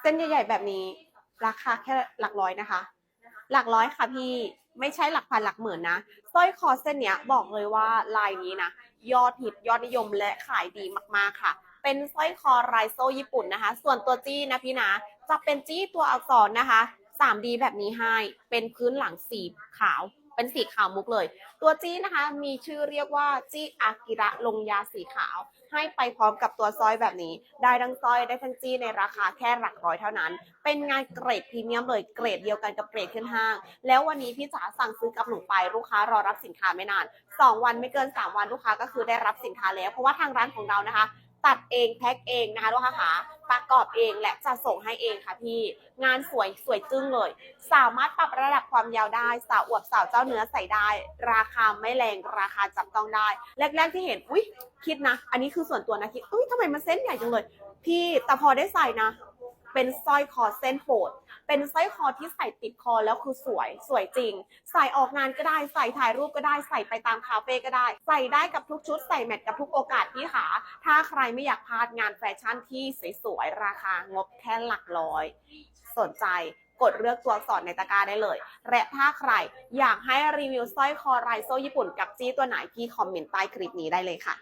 เส้นใหญ่ๆแบบนี้ ราคาแค่หลักร้อยนะคะ หลักร้อยค่ะพี่ไม่ใช่หลักพันหลักหมื่นนะสร้อยคอเส้นเนี้ยบอกเลยว่าลายนี้นะยอดฮิตยอดนิยมและขายดีมากๆค่ะ เป็นสร้อยคอไรโซ่ญี่ปุ่นนะคะ ส่วนตัวจี้นะพี่นะจะเป็นจี้ตัวอักษรนะคะ 3D แบบนี้ให้เป็นพื้นหลังสีขาว เป็นสีขาวมุกเลย ตัวจี้นะคะมีชื่อเรียกว่าจี้อากิระลงยาสีขาว ให้ไปพร้อมกับตัวสร้อยแบบนี้ ได้ทั้งสร้อยได้ทั้งจี้ในราคาแค่หลักร้อยเท่านั้น เป็นงานเกรดพรีเมียมเลยเกรดเดียวกันกับเกรดขึ้นห้าง แล้ววันนี้พี่จ๋าสั่งซื้อกับหนูไปลูกค้ารอรับสินค้าไม่นาน 2 วันไม่เกิน 3 วันลูกค้าก็คือได้รับสินค้าแล้ว เพราะว่าทางร้านของเรานะคะ ตัดเองแพ็คเองนะคะลูกค้าขาประกอบเองและจะส่งให้เองค่ะพี่ งานสวยสวยจึ้งเลย สามารถปรับระดับความยาวได้ สาวอวบสาวเจ้าเนื้อใส่ได้ ราคาไม่แรงราคาจับต้องได้ แรกๆที่เห็น อุ๊ย คิดนะ อันนี้คือส่วนตัวนะคิด อุ้ยทำไมมันเส้นใหญ่จังเลย พี่แต่พอได้ใส่นะ เป็นสร้อยคอเส้นโปดเป็นสร้อยคอที่ใส่ติดคอแล้วคือสวย สวยจริง ใส่ออกงานก็ได้ ใส่ถ่ายรูปก็ได้ ใส่ไปตามคาเฟ่ก็ได้ ใส่ได้กับทุกชุด ใส่แมทกับทุกโอกาสพี่ขาถ้าใครไม่อยากพลาดงานแฟชั่นที่สวยๆ ราคางบแค่หลักร้อย สนใจกดเลือกตัวอักษรในตะกร้าได้เลย และถ้าใครอยากให้รีวิวสร้อยคอไรโซญี่ปุ่นกับจี้ตัวไหนพี่คอมเมนต์ใต้คลิปนี้ได้เลยค่ะ